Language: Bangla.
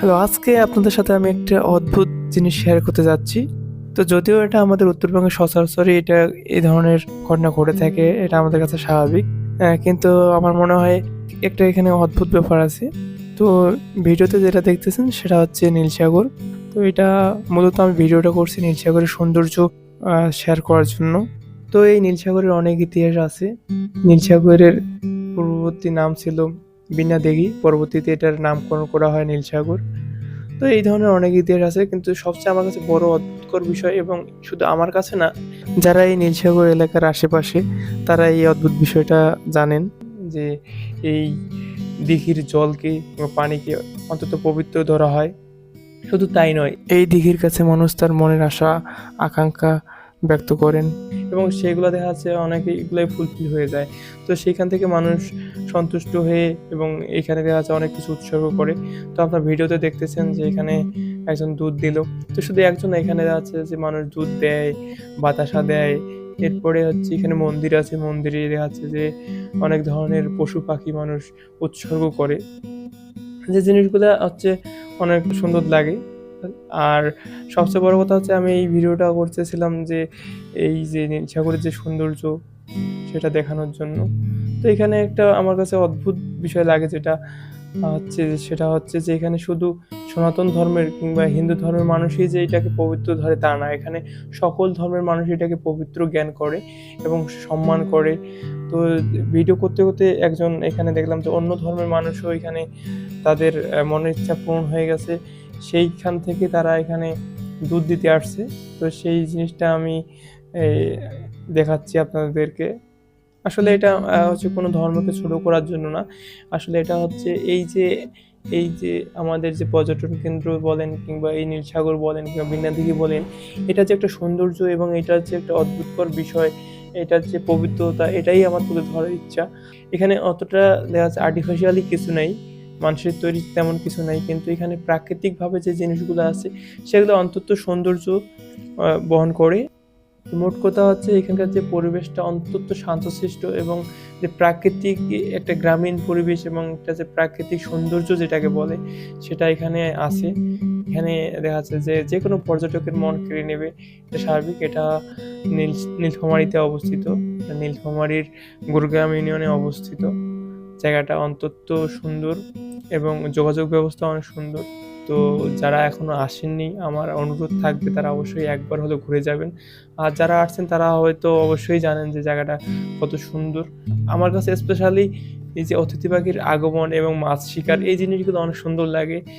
হ্যালো আজকে আপনাদের সাথে আমি একটা অদ্ভুত জিনিস শেয়ার করতে যাচ্ছি। তো যদিও এটা আমাদের উত্তরবঙ্গে সচরাচরই এটা এই ধরনের ঘটনা ঘটে থাকে, এটা আমাদের কাছে স্বাভাবিক। কিন্তু আমার মনে হয় একটা এখানে অদ্ভুত ব্যাপার আছে। তো ভিডিওতে যেটা দেখতেছেন সেটা হচ্ছে নীলসাগর তো এটা মূলত আমি ভিডিওটা করছি নীলসাগরের সৌন্দর্য শেয়ার করার জন্য। তো এই নীলসাগরের অনেক ইতিহাস আছে। নীলসাগরের পূর্ববর্তী নাম ছিল বিনা দেগি। পরবর্তীতে এটার নামকরণ করা হয় নীলসাগর তো এই ধরনের অনেক ইতিহাস আছে, কিন্তু সবচেয়ে আমার কাছে বড় অদ্ভুতকর বিষয় এবং শুধু আমার কাছে না, যারা এই নীলসাগর এলাকার আশেপাশে, তারা এই অদ্ভুত বিষয়টা জানেন যে এই দিঘির জলকে পানিকে অন্তত পবিত্র ধরা হয়। শুধু তাই নয়, এই দিঘির কাছে মানুষ তার মনের আশা, আকাঙ্ক্ষা ব্যক্ত করেন। এবং সেগুলো দেখা যাচ্ছে অনেকে এগুলোই ফুলফিল হয়ে যায়। তো সেখান থেকে মানুষ সন্তুষ্ট হয়ে এবং এখানে দেখা যাচ্ছে অনেক কিছু উৎসর্গ করে। তো আপনার ভিডিওতে দেখতেছেন যে এখানে একজন দুধ দিল। তো শুধু একজন এখানে দেখা যাচ্ছে যে মানুষ দুধ দেয়, বাতাসা দেয়। এরপরে হচ্ছে এখানে মন্দির আছে, মন্দিরে দেখা যাচ্ছে যে অনেক ধরনের পশু পাখি মানুষ উৎসর্গ করে। যে জিনিসগুলো হচ্ছে অনেক সুন্দর লাগে। আর সবচেয়ে বড় কথা হচ্ছে আমি এই ভিডিওটা করতেছিলাম যে এই যে নীলসাগরের যে সৌন্দর্য, সেটা দেখানোর জন্য। তো এখানে একটা আমার কাছে অদ্ভুত বিষয় লাগে যেটা হচ্ছে সেটা হচ্ছে যে এখানে শুধু সনাতন ধর্মের কিংবা হিন্দু ধর্মের মানুষই যে এটাকে পবিত্র ধরে তা না। এখানে সকল ধর্মের মানুষ এটাকে পবিত্র জ্ঞান করে এবং সম্মান করে। তো ভিডিও করতে করতে একজন এখানে দেখলাম যে অন্য ধর্মের মানুষও এখানে তাদের মনের ইচ্ছা পূরণ হয়ে গেছে। সেইখান থেকে তারা এখানে দুধ দিতে আসছে। তো সেই জিনিসটা আমি এই, দেখাচ্ছি আপনাদেরকে। আসলে এটা হচ্ছে কোনো ধর্মকে ছোট করার জন্য না। আসলে এটা হচ্ছে এই যে এই যে আমাদের যে পর্যটন কেন্দ্র বলেন কিংবা এই নীলসাগর বলেন কিংবা বিন্যাদিঘি বলেন এটা যে একটা সৌন্দর্য এবং এটা যে একটা অদ্ভুতকর বিষয় এটার যে পবিত্রতা এটাই আমার তুলে ধরার ইচ্ছা। এখানে অতটা দেখা যাচ্ছে আর্টিফিশিয়ালি কিছু নেই মানুষের তৈরি তেমন কিছু নেই কিন্তু এখানে প্রাকৃতিকভাবে যে জিনিসগুলো আছে সেগুলো অন্তত সৌন্দর্য বহন করে। মোট কথা হচ্ছে এখানকার যে পরিবেশটা অন্তত শান্তশিষ্ট এবং যে প্রাকৃতিক একটা গ্রামীণ পরিবেশ এবং একটা যে প্রাকৃতিক সৌন্দর্য যেটাকে বলে, সেটা এখানে আছে। এখানে দেখা যাচ্ছে যে যে কোনো পর্যটকের মন কেড়ে নেবে, এটা স্বাভাবিক। এটা নীল, নীলফামারীতে অবস্থিত। নীলফামারীর গুরুগ্রাম ইউনিয়নে অবস্থিত। জায়গাটা অন্তত সুন্দর। এবং যোগাযোগ ব্যবস্থা অনেক সুন্দর। তো যারা এখনও আসেননি, আমার অনুরোধ থাকবে তারা অবশ্যই একবার হলে ঘুরে যাবেন। আর যারা আসছেন, তারা হয়তো অবশ্যই জানেন যে জায়গাটা কত সুন্দর। আমার কাছে স্পেশালি এই যে অতিথি পাখির আগমন এবং মাছ শিকার, এই জিনিসগুলো অনেক সুন্দর লাগে।